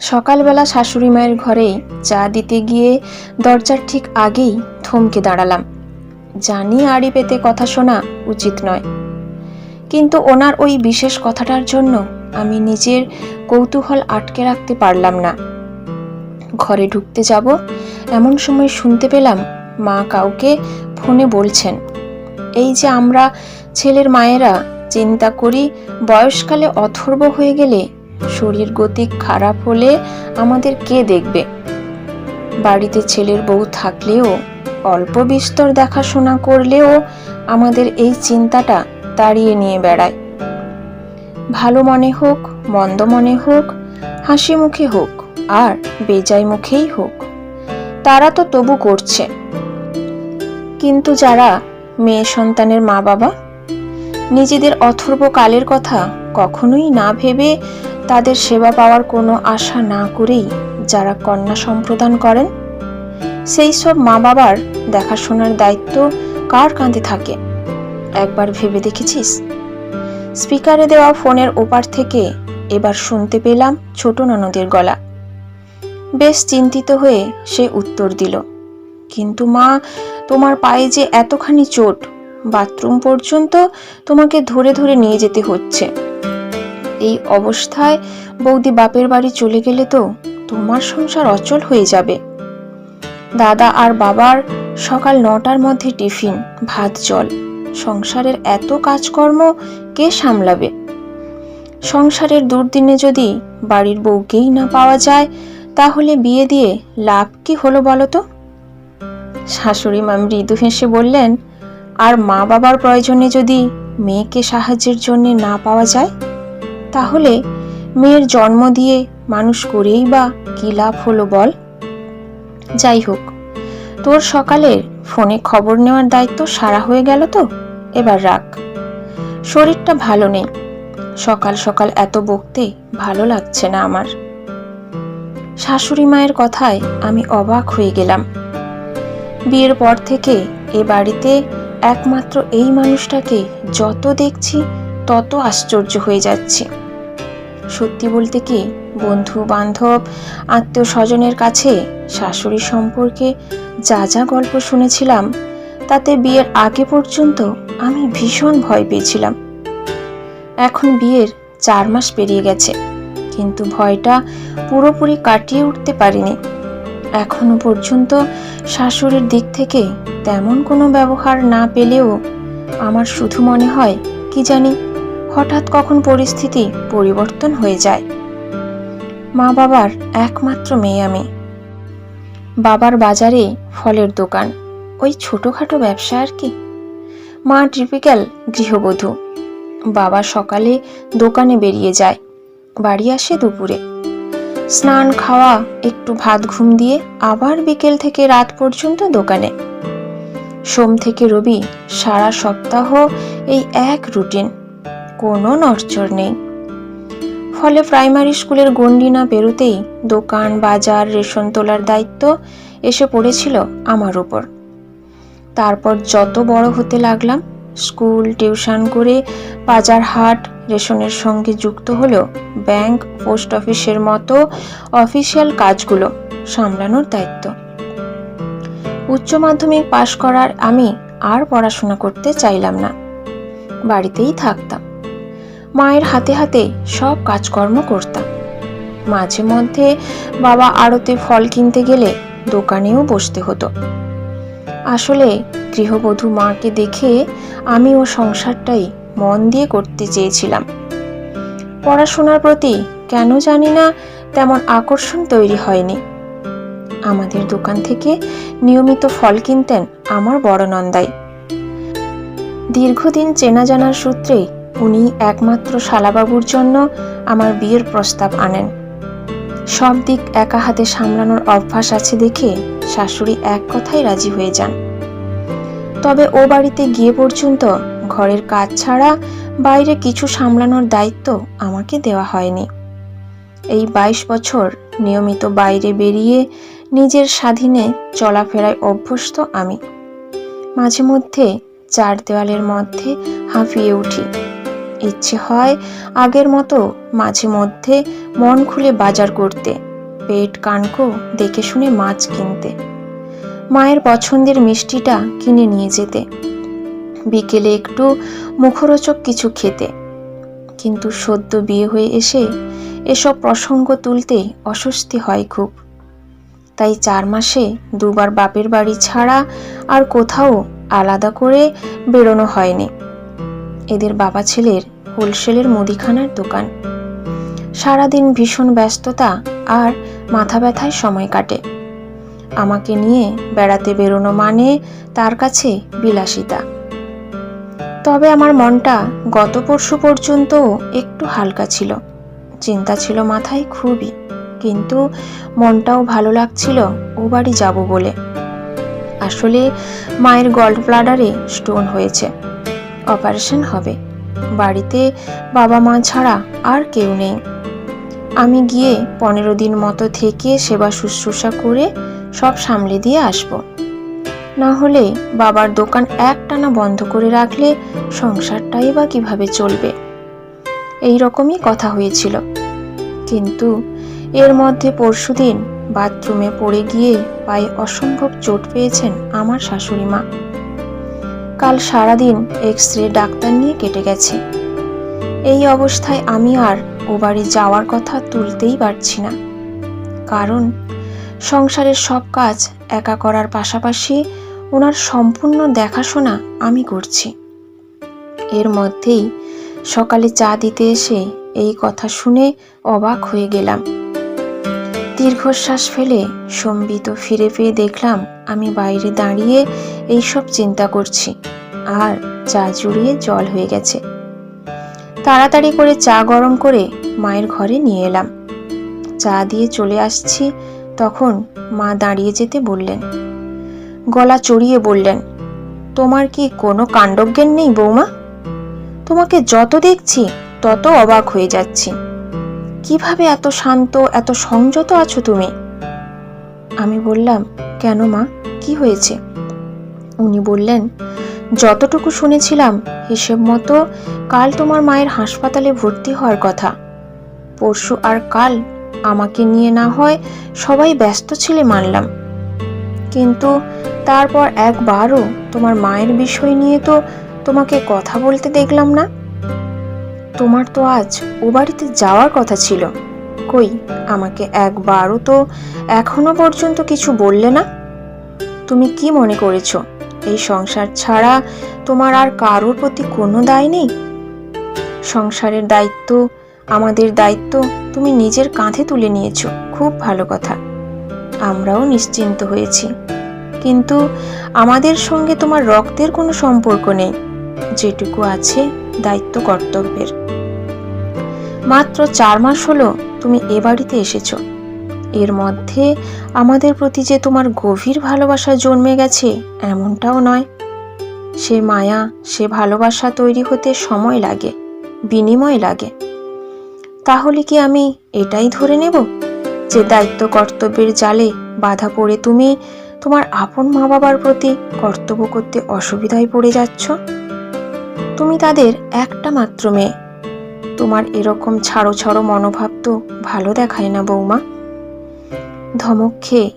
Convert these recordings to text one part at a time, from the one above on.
সকালবেলা শাশুড়ি মায়ের ঘরে চা দিতে গিয়ে দরজার ঠিক আগেই থমকে দাঁড়ালাম। জানি আড়ি পেতে কথা শোনা উচিত নয়। কিন্তু ওনার ওই বিশেষ কথাটার জন্য আমি নিজের কৌতূহল আটকে রাখতে পারলাম না। ঘরে ঢুকতে যাব, এমন সময় শুনতে পেলাম মা কাউকে ফোনে বলছেন, এই যে আমরা ছেলের মায়েরা চিন্তা করি বয়সকালে অথর্ব হয়ে গেলে শরীর গতি খারাপ হলে আমাদের কে দেখবে? বাড়িতে ছেলের বউ থাকলেও, অল্প বিস্তর দেখাশোনা করলেও আমাদের এই চিন্তাটা তাড়িয়ে নিয়ে বেড়ায়। ভালো মনে হোক, মন্দ মনে হোক, হাসি মুখে হোক, আর বেজায় মুখেই হোক। তারা তো তবু করছে। কিন্তু যারা মেয়ে সন্তানের মা বাবা নিজেদের অথর্ব কালের কথা কখনোই না ভেবে তাদের সেবা পাওয়ার কোনো আশা না করেই যারা কন্যা সম্প্রদান করেন, সেই সব মা বাবার দেখাশোনার দায়িত্ব কার কাঁধে থাকে? একবার ভেবে দেখেছিস? স্পিকারে দেওয়া ফোনের ওপার থেকে এবার শুনতে পেলাম ছোট ননদের গলা। বেশ চিন্তিত হয়ে সে উত্তর দিল, কিন্তু মা, তোমার পায়ে যে এতখানি চোট, বাথরুম পর্যন্ত তোমাকে ধরে ধরে নিয়ে যেতে হচ্ছে। এই অবস্থায় বৌদি বাপের বাড়ি চলে গেলে তো তোমার সংসার অচল হয়ে যাবে। দাদা আর বাবার সকাল নটার মধ্যে টিফিন, ভাত, জল। সংসারের এত কাজকর্ম কে সামলাবে? সংসারের দুর্দিনে যদি বাড়ির বউকেই না পাওয়া যায়, তাহলে বিয়ে দিয়ে লাভ কি হলো বলো তো? শাশুড়ি মা মৃদু হেসে বললেন, আর মা বাবার প্রয়োজনে যদি মেয়েকে সাহায্যের জন্য না পাওয়া যায় তাহলে মেয়ের জন্ম দিয়ে মানুষ করেই বা কি লাভ হলো বল? যাই হোক, তোর সকালের ফোনে খবর নেওয়ার দায়িত্ব সারা হয়ে গেল তো? এবার রাখ। শরীরটা ভালো নেই। সকাল সকাল এত বকতে ভালো লাগছে না আমার। শাশুড়ি মায়ের কথায় আমি অবাক হয়ে গেলাম। বিয়ের পর থেকে এ বাড়িতে একমাত্র এই মানুষটাকে যত দেখছি তত আশ্চর্য হয়ে যাচ্ছে। সত্যি বলতে কি বন্ধু বান্ধব আত্মীয় স্বজনের কাছে শাশুড়ি সম্পর্কে যা যা গল্প শুনেছিলাম, তাতে বিয়ের আগে পর্যন্ত আমি ভীষণ ভয় পেয়েছিলাম। এখন বিয়ের চার মাস পেরিয়ে গেছে, কিন্তু ভয়টা পুরোপুরি কাটিয়ে উঠতে পারিনি। এখনও পর্যন্ত শাশুড়ির দিক থেকে তেমন কোনো ব্যবহার না পেলেও আমার শুধু মনে হয়, কি জানি হঠাৎ কখন পরিস্থিতি পরিবর্তন হয়ে যায়। মা বাবার একমাত্র মেয়ে আমি। বাবার বাজারে ফলের দোকান। ওই ছোটোখাটো ব্যবসা আর কি? মা ট্রিপিক্যাল গৃহবধূ। বাবা সকালে দোকানে বেরিয়ে যায়। বাড়ি আসে দুপুরে। স্নান, খাওয়া, একটু ভাত, ঘুম দিয়ে আবার বিকেল থেকে রাত পর্যন্ত দোকানে। সোম থেকে রবি সারা সপ্তাহ এই এক রুটিন। কোনো নড়চড় নেই। ফলে প্রাইমারি স্কুলের গণ্ডি না পেরোতেই দোকান, বাজার, রেশন তোলার দায়িত্ব এসে পড়েছিল আমার উপর। তারপর যত বড় হতে লাগলাম, স্কুল, টিউশন করে বাজার হাট, রেশনের সঙ্গে যুক্ত হলো ব্যাংক, পোস্ট অফিসের মতো অফিসিয়াল কাজগুলো সামলানোর দায়িত্ব। উচ্চ মাধ্যমিক পাশ করার আমি আর পড়াশোনা করতে চাইলাম না। বাড়িতেই থাকতাম। মায়ের হাতে হাতে সব কাজকর্ম করতাম। মাঝে মধ্যে বাবা আড়তে ফল কিনতে গেলে দোকানেও বসতে হতো। আসলে গৃহবধূ মাকে দেখে আমি ও সংসারটাই মন দিয়ে করতে চেয়েছিলাম। পড়াশোনার প্রতি কেন জানি না তেমন আকর্ষণ তৈরি হয়নি। আমাদের দোকান থেকে নিয়মিত ফল কিনতেন আমার বড় নন্দাই। দীর্ঘদিন চেনা জানার সূত্রে উনি একমাত্র শালাবাবুর জন্য আমার বিয়ের প্রস্তাব আনেন। সব দিক একা হাতে সামলানোর অভ্যাস আছে দেখে শাশুড়ি এক কথায় রাজি হয়ে যান। তবে ও বাড়িতে গিয়ে পর্যন্ত ঘরের কাজ ছাড়া বাইরে কিছু সামলানোর দায়িত্ব আমাকে দেওয়া হয়নি। এই বাইশ বছর নিয়মিত বাইরে বেরিয়ে নিজের স্বাধীনে চলাফেরায় অভ্যস্ত আমি। মাঝে মধ্যে চার দেওয়ালের মধ্যে হাঁফিয়ে উঠি। ইচ্ছে হয় আগের মতো মাঝে মধ্যে মন খুলে বাজার করতে, পেট কানকো দেখে শুনে মাছ কিনতে। মায়ের পছন্দের মিষ্টিটা কিনে নিয়ে যেতে। বিকেলে একটু মুখরোচক কিছু খেতে। কিন্তু সদ্য বিয়ে হয়ে এসে এসব প্রসঙ্গ তুলতে অস্বস্তি হয় খুব। তাই চার মাসে দুবার বাপের বাড়ি ছাড়া আর কোথাও আলাদা করে বেরোনো হয়নি। এদের বাবা ছেলের হোলসেলের মুদিখানার দোকান। সারাদিন ভীষণ ব্যস্ততা আর মাথা ব্যথায় সময় কাটে। আমাকে নিয়ে বেড়াতে বেরোনো মানে তার কাছে বিলাসিতা। তবে আমার মনটা গত পরশু পর্যন্ত একটু হালকা ছিল। চিন্তা ছিল মাথায় খুবই, কিন্তু মনটাও ভালো লাগছিল ও বাড়ি যাব বলে। আসলে মায়ের গল্ড ব্লাডারে স্টোন হয়েছে। অপারেশন হবে। বাড়িতে বাবা মা ছাড়া আর কেউ নেই। আমি গিয়ে পনেরো দিন মতো থেকে সেবা শুশ্রূষা করে সব সামলে দিয়ে আসব। না হলে বাবার দোকান একটানা বন্ধ করে রাখলে সংসারটাই বা কীভাবে চলবে? এই রকমই কথা হয়েছিল। কিন্তু এর মধ্যে পরশুদিন বাথরুমে পড়ে গিয়ে পায়ে অসম্ভব চোট পেয়েছেন আমার শাশুড়ি মা। কাল সারাদিন এক্স রে ডাক্তার নিয়ে কেটে গেছে। এই অবস্থায় আমি আর ও বাড়ি যাওয়ার কথা তুলতেই পারছি না। কারণ সংসারের সব কাজ একা করার পাশাপাশি ওনার সম্পূর্ণ দেখাশোনা আমি করছি। এর মধ্যেই সকালে চা দিতে এসে এই কথা শুনে অবাক হয়ে গেলাম। দীর্ঘশ্বাস ফেলে সম্বিত ফিরে পেয়ে দেখলাম আমি বাইরে দাঁড়িয়ে এইসব চিন্তা করছি। আর চা জুড়িয়ে জল হয়ে গেছে। তাড়াতাড়ি করে চা গরম করে মায়ের ঘরে নিয়ে এলাম। চা দিয়ে চলে আসছি তখন মা দাঁড়িয়ে যেতে বললেন। গলা চড়িয়ে বললেন, তোমার কি কোনো কাণ্ডজ্ঞান নেই বৌমা? তোমাকে যত দেখছি তত অবাক হয়ে যাচ্ছি। কীভাবে এত শান্ত, এত সংযত আছো তুমি? আমি বললাম, কেন মা? কি হয়েছে? উনি বললেন, যতটুকু শুনেছিলাম, হিসেব মতো কাল তোমার মায়ের হাসপাতালে ভর্তি হওয়ার কথা। পরশু আর কাল আমাকে নিয়ে না হয় সবাই ব্যস্ত ছিলে মানলাম। কিন্তু তারপর একবারও তোমার মায়ের বিষয় নিয়ে তো তোমাকে কথা বলতে দেখলাম না। তোমার তো আজ ও বাড়িতে যাওয়ার কথা ছিল। কই, আমাকে একবারও তো এখনও পর্যন্ত কিছু বললে না? তুমি কি মনে করেছ, এই সংসার ছাড়া তোমার আর কারোর প্রতি কোনো দায় নেই? সংসারের দায়িত্ব, আমাদের দায়িত্ব তুমি নিজের কাঁধে তুলে নিয়েছো, খুব ভালো কথা। আমরাও নিশ্চিন্ত হয়েছি। কিন্তু আমাদের সঙ্গে তোমার রক্তের কোনো সম্পর্ক নেই। যেটুকু আছে দায়িত্ব কর্তব্যের। মাত্র চার মাস হলো তুমি এ বাড়িতে এসেছ। এর মধ্যে আমাদের প্রতি যে তোমার গভীর ভালোবাসা জন্মে গেছে, এমনটাও নয়। সে মায়া, সে ভালোবাসা তৈরি হতে সময় লাগে, বিনিময় লাগে। তাহলে কি আমি এটাই ধরে নেব? যে দায়িত্ব কর্তব্যের জালে বাধা পড়ে তুমি তোমার আপন মা বাবার প্রতি কর্তব্য করতে অসুবিধায় পড়ে যাচ্ছ? তুমি তাদের একটা মাত্র মেয়ে। তোমার এরকম ছাড়ো ছাড়ো মনোভাব তো ভালো দেখায় না বৌমা। ধমক খেয়ে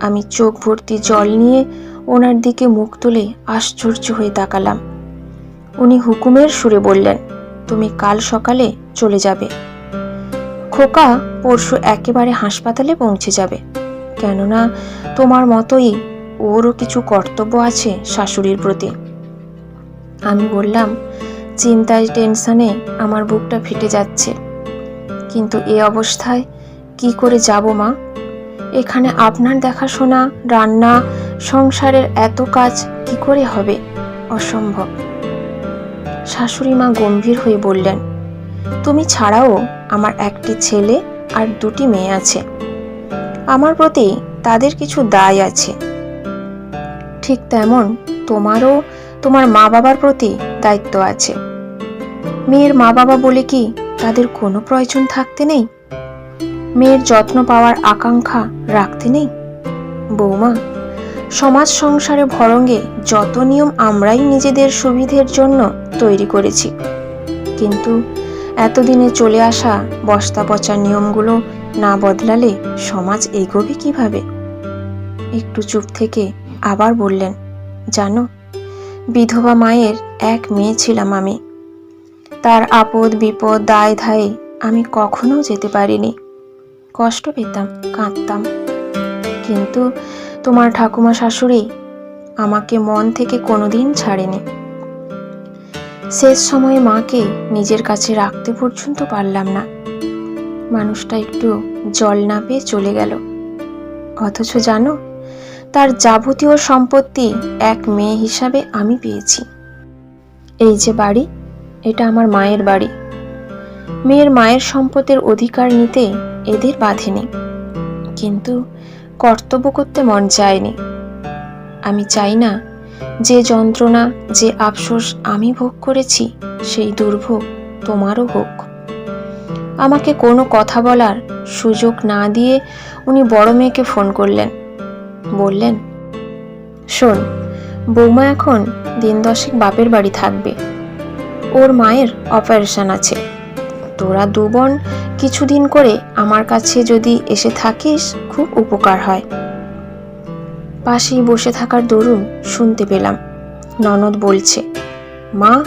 আমি চোখ ভর্তি জল নিয়ে ওনার দিকে মুখ তুলে আশ্চর্য হয়ে তাকালাম। উনি হুকুমের সুরে বললেন, তুমি কাল সকালে চলে যাবে। খোকা পরশু একেবারে হাসপাতালে পৌঁছে যাবে। কেননা তোমার মতোই ওরও কিছু কর্তব্য আছে শাশুড়ির প্রতি। আমি বললাম চিন্তায় টেনশনে আমার বুকটা ফেটে যাচ্ছে। কিন্তু এ অবস্থায় কি করে যাব, মা? এখানে আপনার দেখাশোনা, রান্না, সংসারের এত কাজ কি করে হবে? অসম্ভব। শাশুড়ি মা গম্ভীর হয়ে বললেন, তুমি ছাড়াও আমার একটি ছেলে আর দুটি মেয়ে আছে। আমার প্রতি তাদের কিছু দায় আছে। ঠিক তেমন তোমারও তোমার মা বাবার প্রতি দায়িত্ব আছে। মেয়ের মা বাবা বলে কি তাদের কোনো প্রয়োজন থাকতে নেই? মেয়ের যত্ন পাওয়ার আকাঙ্ক্ষা রাখতে নেই? বৌমা, সমাজ সংসারে ভরঙ্গে যত নিয়ম আমরাই নিজেদের সুবিধের জন্য তৈরি করেছি। কিন্তু এতদিনে চলে আসা বস্তা পচা নিয়মগুলো না বদলালে সমাজ এগোবে কীভাবে? একটু চুপ থেকে আবার বললেন, জানো বিধবা মায়ের এক মেয়ে ছিলাম আমি। তার আপদ, বিপদ, দায় ধায়ে আমি কখনো যেতে পারিনি। কষ্ট পেতাম, কাঁদতাম। কিন্তু তোমার ঠাকুমা শাশুড়ি আমাকে মন থেকে কোনোদিন ছাড়েনি। শেষ সময়ে মাকে নিজের কাছে রাখতে পর্যন্ত পারলাম না। মানুষটা একটু জল না পেয়ে চলে গেল। অথচ জানো তার যাবতীয় সম্পত্তি এক মেয়ে হিসাবে আমি পেয়েছি। এই যে বাড়ি, এটা আমার মায়ের বাড়ি। মেয়ের মায়ের সম্পদের অধিকার নিতে এদের বাধেনি কিন্তু কর্তব্য করতে মন চায়নি। আমি চাই না যে যন্ত্রণা, যে আফসোস আমি ভোগ করেছি, সেই দুর্ভোগ তোমারও হোক। আমাকে কোনো কথা বলার সুযোগ না দিয়ে উনি বড় মেয়েকে ফোন করলেন। বললেন, শোন, বৌমা এখন দিন দশেক বাপের বাড়ি থাকবে। ওর মায়ের অপারেশন আছে। তোরা দু বোন কিছুদিন করে আমার কাছে যদি এসে থাকিস, খুব উপকার হয়। পাশেই বসে থাকার দরুন শুনতে পেলাম। ননদ বলছে, মা,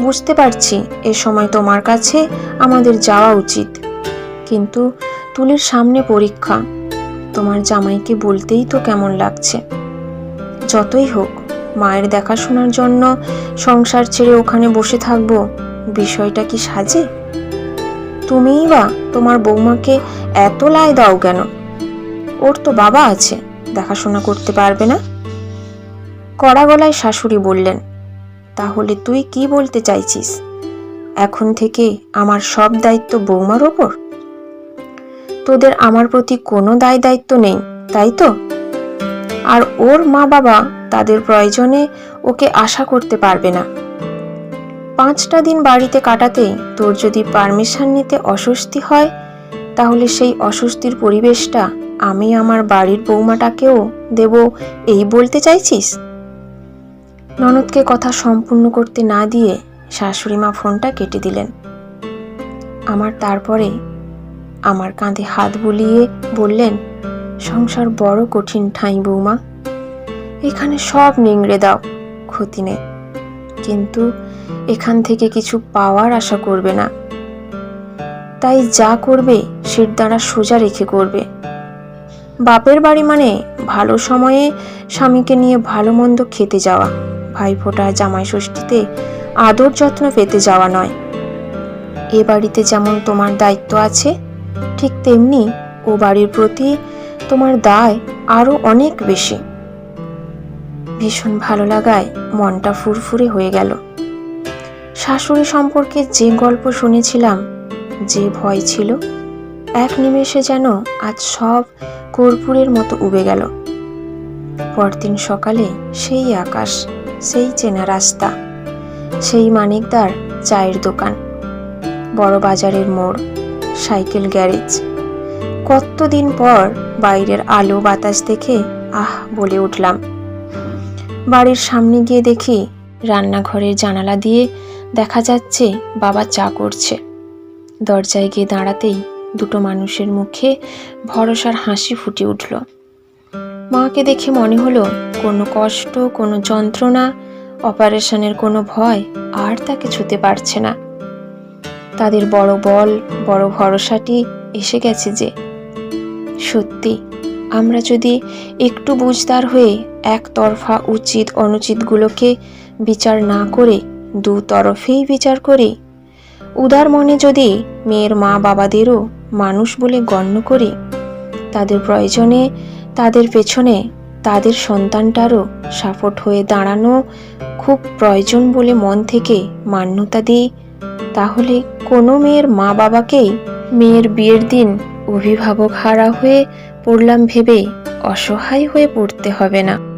বুঝতে পারছি এ সময় তোমার কাছে আমাদের যাওয়া উচিত। কিন্তু তুলির সামনে পরীক্ষা তোমার জামাইকে বলতেই তো কেমন লাগছে। যতই হোক, মায়ের দেখাশোনার জন্য সংসার ছেড়ে ওখানে বসে থাকব, বিষয়টা কি সাজে? তুমিই বা তোমার বৌমাকে এত লাই দাও কেন? ওর তো বাবা আছে, দেখাশোনা করতে পারবে না। কড়া গলায় শাশুড়ি বললেন, তাহলে তুই কি বলতে চাইছিস? এখন থেকে আমার সব দায়িত্ব বৌমার ওপর? তোদের আমার প্রতি কোনো দায় দায়িত্ব নেই, তাই তো? আর ওর মা বাবা তাদের প্রয়োজনে ওকে আশা করতে পারবে না। পাঁচটা দিন বাড়িতে কাটাতেই তোর যদি পারমিশন নিতে অস্বস্তি হয়, তাহলে সেই অস্বস্তির পরিবেশটা আমি আমার বাড়ির বৌমাটাকেও দেব, এই বলতে চাইছিস? ননদকে কথা সম্পূর্ণ করতে না দিয়ে শাশুড়ি মা ফোনটা কেটে দিলেন। আমার তারপরে আমার কাঁধে হাত বুলিয়ে বললেন, সংসার বড় কঠিন ঠাঁই বৌমা। এখানে সব নিংড়ে দাও, ক্ষতি নেই। কিন্তু এখান থেকে কিছু পাওয়ার আশা করবে না। তাই যা করবে সের দ্বারা সোজা রেখে করবে। বাপের বাড়ি মানে ভালো সময়ে স্বামীকে নিয়ে ভালো মন্দ খেতে যাওয়া। ভাইফোঁটা জামাই ষষ্ঠীতে আদর যত্ন পেতে যাওয়া নয়। এ বাড়িতে যেমন তোমার দায়িত্ব আছে ঠিক তেমনি ও বাড়ির প্রতি তোমার দায় আরও অনেক বেশি। ভীষণ ভালো লাগায় মনটা ফুরফুরে হয়ে গেল। শাশুড়ি সম্পর্কে যে গল্প শুনেছিলাম, যে ভয় ছিল, এক নিমেষে যেন আজ সব কর্পূরের মতো উবে গেল। পরদিন সকালে সেই আকাশ, সেই চেনা রাস্তা, সেই মানিকদার চায়ের দোকান, বড় বাজারের মোড় সাইকেল গ্যারেজ। কতদিন পর বাইরের আলো বাতাস দেখে আহ বলে উঠলাম। বাড়ির সামনে গিয়ে দেখি রান্নাঘরের জানালা দিয়ে দেখা যাচ্ছে বাবা চা করছে। দরজায় গিয়ে দাঁড়াতেই দুটো মানুষের মুখে ভরসার হাসি ফুটে উঠল। মাকে দেখে মনে হলো কোনো কষ্ট, কোনো যন্ত্রণা, অপারেশনের কোনো ভয় আর তাকে ছুতে পারছে না। তাদের বড় বল, বড় ভরসাটি এসে গেছে যে, সত্যি, আমরা যদি একটু বুঝদার হয়ে একতরফা উচিত অনুচিতগুলোকে বিচার না করে দু তরফেই বিচার করি, উদার মনে যদি মেয়ের মা বাবাদেরও মানুষ বলে গণ্য করি, তাদের প্রয়োজনে তাদের পেছনে তাদের সন্তানটারও সাপোর্ট হয়ে দাঁড়ানো খুব প্রয়োজন বলে মন থেকে মান্যতা দিই তাহলে কোনো মেয়ের মা বাবাকেই মেয়ের বিয়ের দিন অভিভাবক হারা হয়ে পড়লাম ভেবে অসহায় হয়ে পড়তে হবে না।